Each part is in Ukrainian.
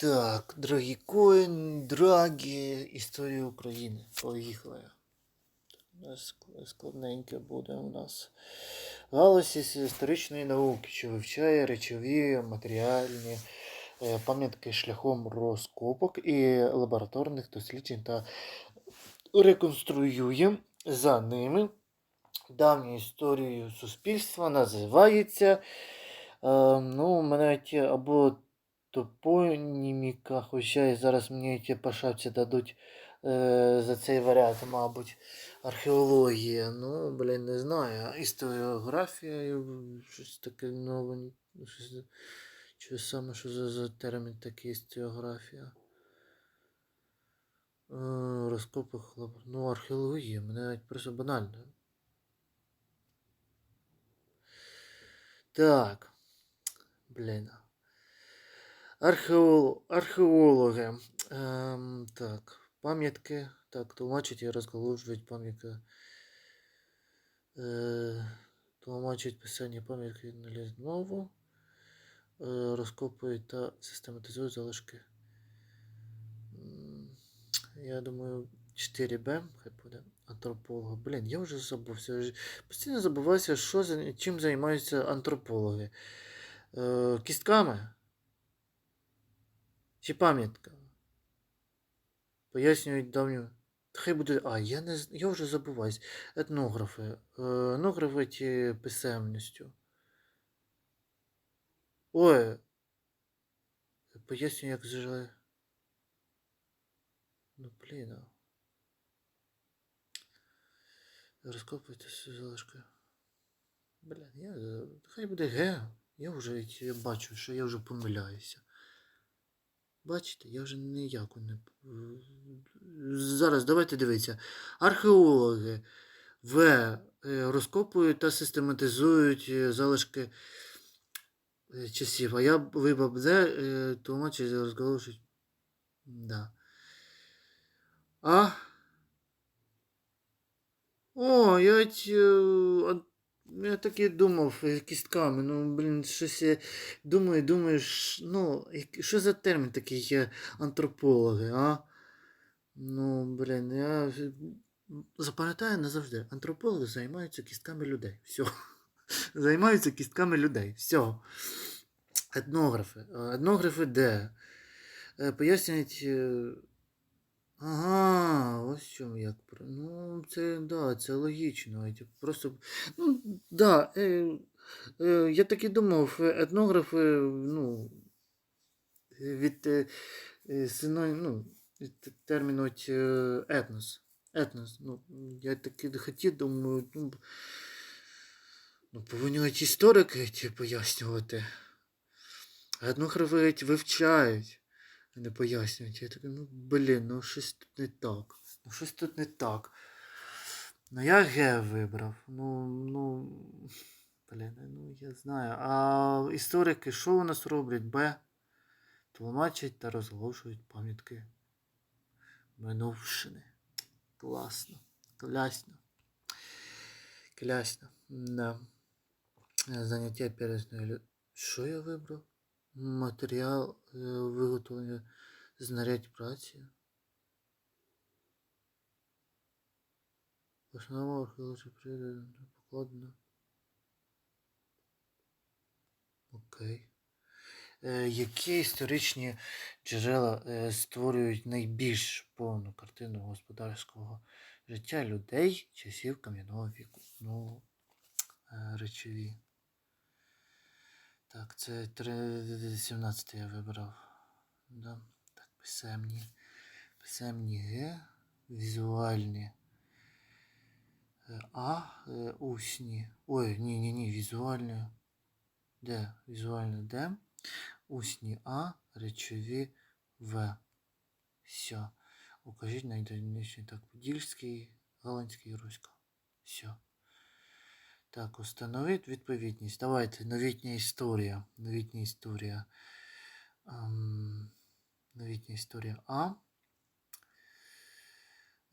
Так, дорогі коін, драгі, історія України. Поїхали. Складненьке буде у нас. Галузь із історичної науки, що вивчає речові матеріальні е, пам'ятки шляхом розкопок і лабораторних досліджень та реконструює за ними давню історію суспільства, називається е, ну, мене або топоніміка, хоча і зараз мені по шапці дадуть е, за цей варіант, мабуть, археологія. Ну, блін, не знаю. Історіографія, щось таке нове. Щось, щось саме, що за, за термін такий історіографія. Е, розкопи хлоп. Ну, археологія, мене навіть просто банально. Так. Блін. Археол... Археологи. Ем, так. Пам'ятки. Так, тлумачать і розголошують пам'ятки. Е, тлумачать писання пам'ятки на мову. Е, розкопують та систематизують залишки. Я думаю, 4Б хай буде. Антрополога. Блін, я вже забувся. Постійно забуваюся, що чим займаються антропологи. Е, кістками? Чи пам'ятками? Пояснюють давню. Хай буде. А, я не я вже забуваюсь. Етнографи. Е, етнографи ті писемністю. Ой. Пояснюю, як зжили. Ну, блін. а. Розкопуйте всі залишки. Блін, я. Хай буде Г. Я вже бачу, що я вже помиляюся. Бачите, я вже ніяко не. Зараз давайте дивитися. Археологи В. е, Розкопують та систематизують е, залишки е, часів. А я б вибрав Д, тлумачить розголошують. Да. А. О, я я так і думав кістками. Ну, блін, щось я думаю, думаю, ну, що за термін такий є антропологи, а? Ну, блін, я запам'ятаю назавжди. Антропологи займаються кістками людей. Все. Займаються кістками людей. Все. Етнографи. Етнографи де? Е, Пояснюють. е, Ага, в як. Ну, це, да, це логічно. Просто. Ну, да, е, е, я так і думав, е, етнографи, ну, е, від е, е, ну, від терміну етнос. Етнос. Ну, я так і хотів, думаю, ну, ну повинні історики пояснювати. А етнографи вивчають, не пояснюють. Я такий, ну, блін, ну щось тут не так. Ну, щось тут не так. Ну, я Г вибрав. Ну, ну, блін, ну я знаю. А історики, що у нас роблять? Б. Тлумачать та розголошують пам'ятки минувшини. Класно. Клясно. Клясно. Да. Заняття пересної лю... Що я вибрав? Матеріал е, виготовлення знарядь праці. Основа археології природи покладена. Окей. Е, які історичні джерела е, створюють найбільш повну картину господарського життя людей часів кам'яного віку? Ну, е, речові. Так, це 17 я вибрав. Да. Так, писемні. Писемні Г, візуальні. Е, А, е, усні. Ой, ні, ні, ні, візуальні. Д, візуальне Д. Усні А, речові В. Все. Укажіть найдальніший так. Подільський, Галанський, Руська. Все. Так, установить відповідність. Давайте новітня історія. Новітня історія. Ем, новітня історія А.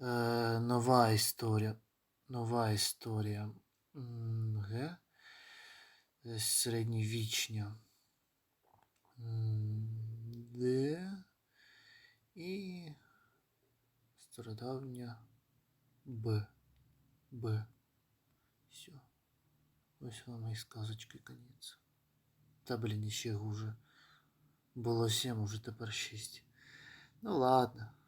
Е, нова історія. Нова історія. Г. Е, Середньовічня. Д. І стародавня Б. Б. Все. Ось вам і сказочки конець. Та блін, іще гуже. Було сім, уже тепер шість. Ну ладно.